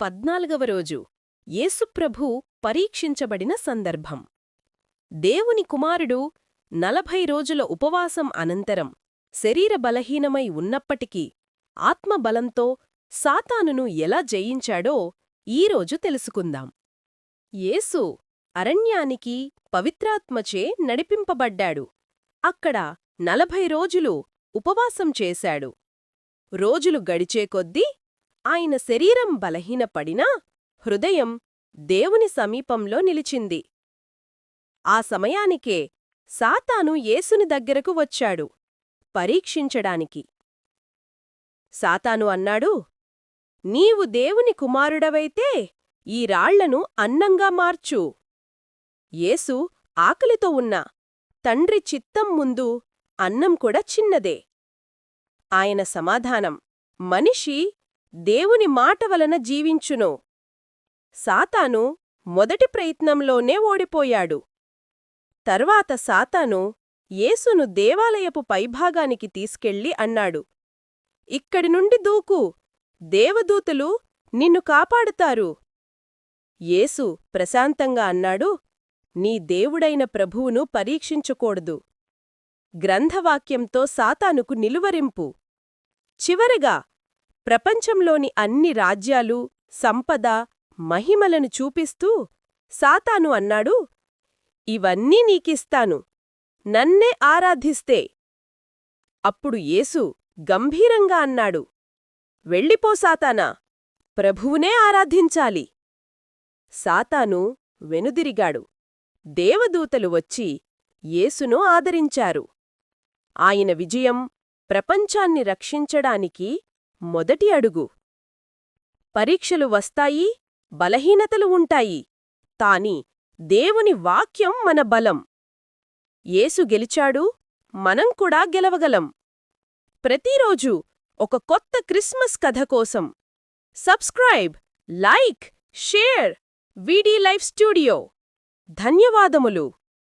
పద్నాలుగవ రోజు యేసుప్రభు పరీక్షించబడిన సందర్భం. దేవుని కుమారుడు నలభై రోజుల ఉపవాసం అనంతరం శరీర బలహీనమై ఉన్నప్పటికీ ఆత్మబలంతో సాతానును ఎలా జయించాడో ఈరోజు తెలుసుకుందాం. యేసు అరణ్యానికి పవిత్రాత్మచే నడిపింపబడ్డాడు. అక్కడ నలభై రోజులు ఉపవాసం చేశాడు. రోజులు గడిచే కొద్దీ ఆయన శరీరం బలహీనపడినా హృదయం దేవుని సమీపంలో నిలిచింది. ఆ సమయానికే సాతాను యేసుని దగ్గరకు వచ్చాడు పరీక్షించడానికి. సాతాను అన్నాడు నీవు దేవుని కుమారుడవైతే ఈ రాళ్ళను అన్నంగా మార్చు. యేసు ఆకలితో ఉన్న తండ్రి చిత్తం ముందు అన్నం కూడా చిన్నదే. ఆయన సమాధానం మనిషి దేవుని మాట వలన జీవించును. సాతాను మొదటి ప్రయత్నంలోనే ఓడిపోయాడు. తర్వాత సాతాను యేసును దేవాలయపు పైభాగానికి తీసుకెళ్ళి అన్నాడు ఇక్కడి నుండి దూకు దేవదూతలు నిన్ను కాపాడుతారు. యేసు ప్రశాంతంగా అన్నాడు నీ దేవుడైన ప్రభువును పరీక్షించకూడదు. గ్రంథవాక్యంతో సాతానుకు నిలువరింపు. చివరగా ప్రపంచంలోని అన్ని రాజ్యాలు సంపద మహిమలను చూపిస్తూ సాతాను అన్నాడు. ఇవన్నీ నీకిస్తాను. నన్నే ఆరాధిస్తే. అప్పుడు యేసు గంభీరంగా అన్నాడు. వెళ్ళిపో సాతానా. ప్రభువునే ఆరాధించాలి. సాతాను వెనుదిరిగాడు. దేవదూతలు వచ్చి యేసును ఆదరించారు. ఆయన విజయం ప్రపంచాన్ని రక్షించడానికి మొదటి అడుగు. పరీక్షలు వస్తాయి బలహీనతలు ఉంటాయి తాని దేవుని వాక్యం మన బలం. యేసు గెలిచాడు మనం కూడా గెలవగలం. ప్రతిరోజు ఒక కొత్త క్రిస్మస్ కథ కోసం subscribe like share VD life studio. ధన్యవాదములు.